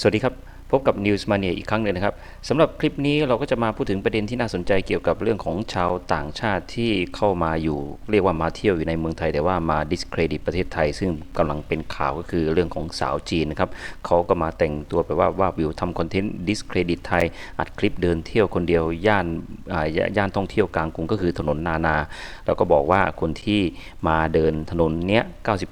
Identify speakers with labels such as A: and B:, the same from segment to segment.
A: สวัสดีครับ พบกับ News Mania อีกครั้งหนึ่งนะครับสำหรับคลิปนี้เราก็จะมาพูดถึงประเด็นที่น่าสนใจเกี่ยวกับเรื่องของชาวต่างชาติที่เข้ามาอยู่ เรียกว่ามาเที่ยวอยู่ในเมืองไทย แต่ว่ามา discredit ประเทศไทย ซึ่งกำลังเป็นข่าวก็คือเรื่องของสาวจีนนะครับเขาก็มาแต่งตัวไปว่าว่าวิวทำคอนเทนต์ discredit ไทย อัดคลิปเดินเที่ยวคนเดียวย่านย่านท่องเที่ยวกลางกรุงก็คือถนนนานาแล้วก็บอกว่าคนที่มาเดินถนนเนี้ย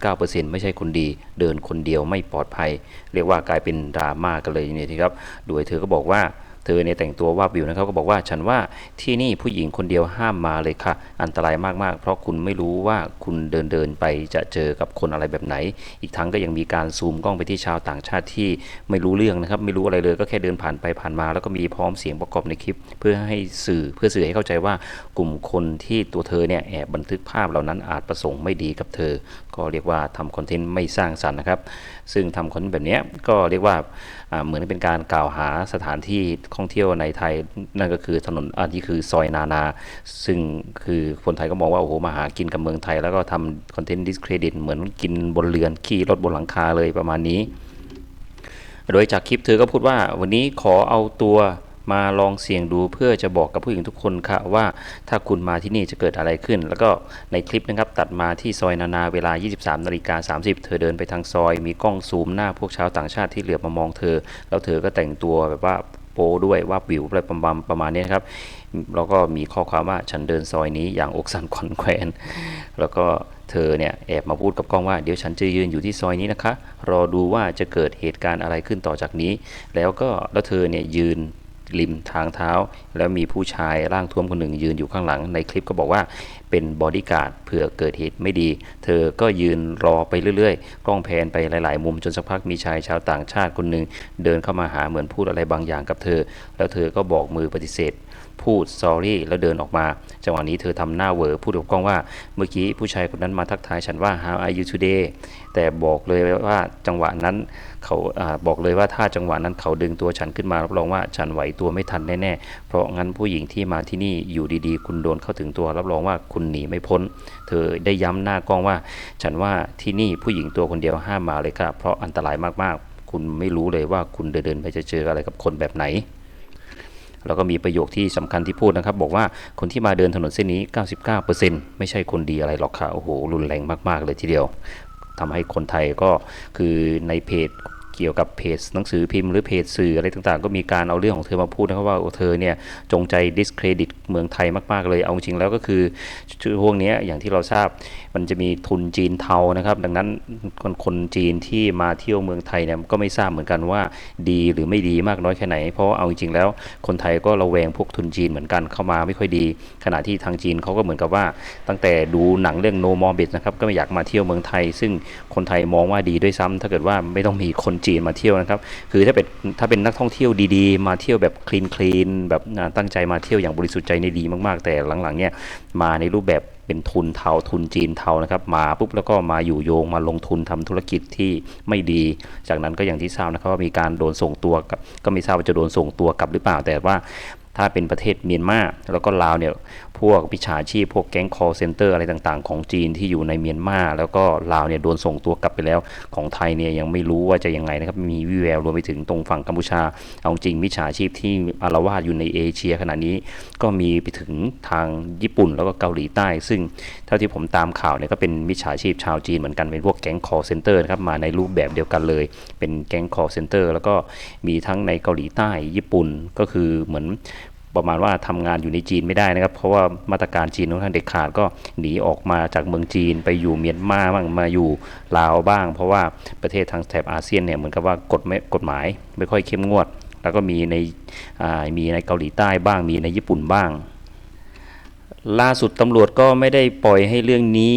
A: 99%ไม่ใช่คนดี เดินคนเดียวไม่ปลอดภัย เรียกว่ากลายเป็นดราม่ากันเลยเนะครับ โดยเธอก็บอกว่า เธอเนี่ยแต่งตัวว่าบิวนะครับก็บอกว่าฉันว่าที่นี่ผู้หญิงคนเดียวห้ามมาเลยค่ะ อันตรายมากๆ เพราะคุณไม่รู้ว่าคุณเดินเดินไปจะเจอกับคนอะไรแบบไหน อีกทั้งก็ยังมีการซูมกล้องไปที่ชาวต่างชาติที่ไม่รู้เรื่องนะครับ ไม่รู้อะไรเลยก็แค่เดินผ่านไปผ่านมา แล้วก็มีพร้อมเสียงประกอบในคลิป เพื่อให้สื่อเพื่อสื่อให้เข้าใจว่ากลุ่มคนที่ตัวเธอเนี่ยแอบบันทึกภาพเหล่านั้นอาจประสงค์ไม่ดีกับเธอ ก็เรียกว่าทำคอนเทนต์ไม่สร้างสรรค์นะครับ ซึ่งทำคอนเทนต์แบบเนี้ยก็เรียกว่าอ่าเหมือนเป็นการกล่าวหาสถานที่ท่องเที่ยวในไทยนั่นก็คือถนนอันที่คือซอยนานา ซึ่งคือคนไทยก็มองว่าโอ้โหมาหากินกับเมืองไทย แล้วก็ทำคอนเทนต์ดิสเครดิตเหมือนกินบนเรือนขี่รถบนหลังคาเลยประมาณนี้ โดยจากคลิปเธอก็พูดว่าวันนี้ขอเอาตัวมาลองเสี่ยงดูเพื่อจะบอกกับผู้หญิงทุกคนค่ะว่าถ้าคุณมาที่นี่จะเกิดอะไรขึ้น แล้วก็ในคลิปนะครับตัดมาที่ซอยนานาเวลา 23นาฬิกา30 เธอเดินไปทางซอย มีกล้องซูมหน้าพวกชาวต่างชาติที่เหลือบมามองเธอ แล้วเธอก็แต่งตัวแบบว่า โปด้วยว่าวิวอะไรประมาณประมาณนี้นะครับ แล้วก็มีข้อความว่าฉันเดินซอยนี้อย่างอกสั่นขวัญแขวน แล้วก็เธอเนี่ยแอบมาพูดกับกล้องว่าเดี๋ยวฉันจะยืนอยู่ที่ซอยนี้นะคะ รอดูว่าจะเกิดเหตุการณ์อะไรขึ้นต่อจากนี้ แล้วก็แล้วเธอเนี่ยยืน ริมทางเท้า แล้วมีผู้ชายร่างท้วมคนหนึ่ง ยืนอยู่ข้างหลังในคลิปก็บอกว่าเป็นบอดี้การ์ดเผื่อเกิดเหตุไม่ดี เธอก็ยืนรอไปเรื่อยๆ กล้องแพนไปหลายๆ มุมจนสักพักมีชายชาวต่างชาติคนหนึ่งเดินเข้ามาหาเหมือนพูดอะไรบางอย่างกับเธอ แล้วเธอก็บอกมือปฏิเสธพูด sorry แล้วเดินออกมา จังหวะนี้เธอทำหน้าเวอพูดกับกล้องว่า เมื่อกี้ผู้ชายคนนั้นมาทักทายฉันว่า how are you today แต่บอกเลยว่าจังหวะนั้นเขาอบอกเลยว่าถ้าจังหวะนั้นเขาดึงตัวฉันขึ้นมารับรองว่าฉันไหวตัวไม่ทันแน่ๆเพราะงั้นผู้หญิงที่มาที่นี่อยู่ดีๆ คุณโดนเข้าถึงตัวรับรองว่าคุณหนีไม่พ้น เธอได้ย้ำหน้ากล้องว่า ฉันว่าที่นี่ผู้หญิงตัวคนเดียวห้ามมาเลยครับเพราะอันตรายมากๆ คุณไม่รู้เลยว่าคุณเดินๆไปจะเจออะไรกับคนแบบไหนแล้วก็มีประโยคที่สำคัญที่พูดนะครับ บอกว่าคนที่มาเดินถนนเส้นนี้ 99%ไม่ใช่คนดีอะไรหรอกค่ะ โอ้โห รุนแรงมาก ๆ เลยทีเดียว ทำให้คนไทยก็คือในเพจ เกี่ยวกับเพจหนังสือพิมพ์หรือเพจสื่ออะไรต่างๆ ก็มีการเอาเรื่องของเธอมาพูดนะครับว่าเธอเนี่ยจงใจ discredit เมืองไทยมากๆเลยเอาจริงแล้วก็คือช่วงนี้อย่างที่เราทราบมันจะมีทุนจีนเทานะครับ ดังนั้นคนคนจีนที่มาเที่ยวเมืองไทยเนี่ยก็ไม่ทราบเหมือนกันว่าดีหรือไม่ดีมากน้อยแค่ไหน เพราะเอาจริงแล้วคนไทยก็ระแวงพวกทุนจีนเหมือนกันเข้ามาไม่ค่อยดี ขณะที่ทางจีนเขาก็เหมือนกับว่า ตั้งแต่ดูหนังเรื่อง No More Bet นะครับก็ไม่อยากมาเที่ยวเมืองไทย ซึ่งคนไทยมองว่าดีด้วยซ้ำถ้าเกิดว่าไม่ต้องมีคนจีนมาเที่ยวนะครับคือถ้าเป็นถ้าเป็นนักท่องเที่ยวดีๆ มาเที่ยวแบบคลีนคลีนแบบตั้งใจมาเที่ยวอย่างบริสุทธิ์ใจในดีมากๆ แต่หลังๆเนี่ยมาในรูปแบบเป็นทุนเทาทุนจีนเทานะครับ มาปุ๊บแล้วก็มาอยู่โยงมาลงทุนทำธุรกิจที่ไม่ดี จากนั้นก็อย่างที่ทราบนะครับว่ามีการโดนส่งตัวก็ไม่ทราบว่าจะโดนส่งตัวกลับหรือเปล่าแต่ว่า ถ้าเป็นประเทศเมียนมาแล้วก็ลาวเนี่ยพวกวิชาชีพพวกแก๊ง call center อะไรต่างๆ ของจีนที่อยู่ในเมียนมาแล้วก็ลาวเนี่ยโดนส่งตัวกลับไปแล้วของไทยเนี่ยยังไม่รู้ว่าจะยังไงนะครับมีวิแววรวมไปถึงตรงฝั่งกัมพูชาเอาจริงวิชาชีพที่อารวาสอยู่ในเอเชียขณะนี้ก็มีไปถึงทางญี่ปุ่นแล้วก็เกาหลีใต้ ซึ่งเท่าที่ผมตามข่าวเนี่ยก็เป็นมิจฉาชีพชาวจีนเหมือนกันเป็นพวกแก๊ง call center นะครับมาในรูปแบบเดียวกันเลย เป็นแก๊ง call center แล้วก็มีทั้งในเกาหลีใต้ญี่ปุ่นก็คือเหมือน ประมาณว่าทำงานอยู่ในจีนไม่ได้นะครับ เพราะว่ามาตรการจีนค่อนข้างเด็ดขาดก็หนีออกมาจากเมืองจีนไปอยู่เมียนมาบ้างมาอยู่ลาวบ้าง เพราะว่าประเทศทางแถบอาเซียนเนี่ยเหมือนกับว่ากฎไม่กฎหมายไม่ค่อยเข้มงวด แล้วก็มีในมีในเกาหลีใต้บ้าง มีในญี่ปุ่นบ้าง ล่าสุดตำรวจก็ไม่ได้ปล่อยให้เรื่องนี้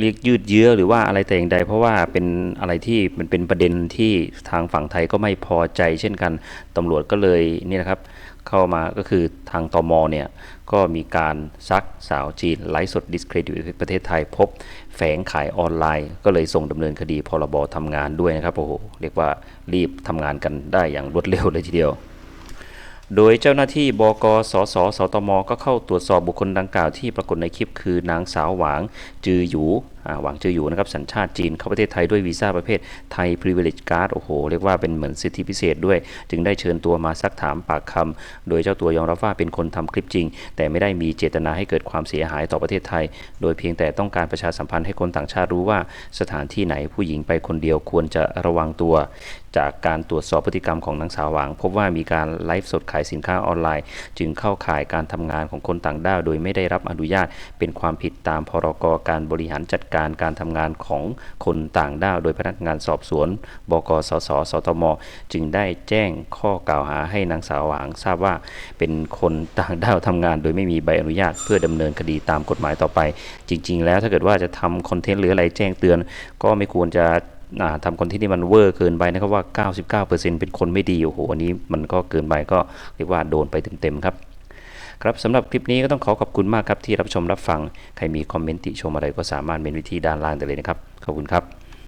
A: เรียกยืดเยื้อหรือว่าอะไรแต่อย่างใด เพราะว่าเป็นอะไรที่มันเป็นประเด็นที่ทางฝั่งไทยก็ไม่พอใจ เช่นกันตำรวจก็เลยนี่นะครับ เข้ามาก็คือทางตมเนี่ย ก็มีการซักสาวจีนไลฟ์สดดิสเครดิตประเทศไทยพบแฝงขายออนไลน์ ก็เลยส่งดำเนินคดีพรบทำงานด้วยนะครับโอ้โหเรียกว่ารีบทำงานกันได้อย่างรวดเร็วเลยทีเดียวโดยเจ้าหน้าที่บกสสสตม ก็เข้าตรวจสอบบุคคลดังกล่าวที่ปรากฏในคลิปคือนางสาวหวาง จือหยู หวังจือยู่นะครับสัญชาติจีนเข้าประเทศไทยด้วยวีซ่าประเภทไทย Privilege Card โอ้โห เรียกว่าเป็นเหมือนสิทธิพิเศษด้วย จึงได้เชิญตัวมาซักถามปากคำโดยเจ้าตัวยอมรับว่าเป็นคนทำคลิปจริง แต่ไม่ได้มีเจตนาให้เกิดความเสียหายต่อประเทศไทย โดยเพียงแต่ต้องการประชาสัมพันธ์ให้คนต่างชาติรู้ว่าสถานที่ไหนผู้หญิงไปคนเดียวควรจะระวังตัวจากการตรวจสอบพฤติกรรมของนางสาวหวางพบว่ามีการไลฟ์สดขายสินค้าออนไลน์ จึงเข้าข่ายการทำงานของคนต่างด้าว โดยไม่ได้รับอนุญาตเป็นความผิดตามพรกการบริหารจัดการการทำงานของคนต่างด้าวโดยพนักงานสอบสวน บกสสสตม จึงได้แจ้งข้อกล่าวหาให้นางสาวหวางทราบว่าเป็นคนต่างด้าวทำงาน โดยไม่มีใบอนุญาตเพื่อดำเนินคดีตามกฎหมายต่อไป จริง ๆ แล้วถ้าเกิดว่าจะทำคอนเทนต์หรืออะไรแจ้งเตือน ก็ไม่ควรจะทำคอนเทนต์ที่มันเวอร์เกินไปนะครับว่า 99%เป็นคนไม่ดีโอ้โหอันนี้มันก็เกินไปก็เรียกว่าโดนไปเต็มๆครับ ครับสำหรับคลิปนี้ก็ต้องขอขอบคุณมากครับที่รับชมรับฟัง ใครมีคอมเมนต์ติชมอะไรก็สามารถเมนวิธีด้านล่างได้เลยนะครับ ขอบคุณครับ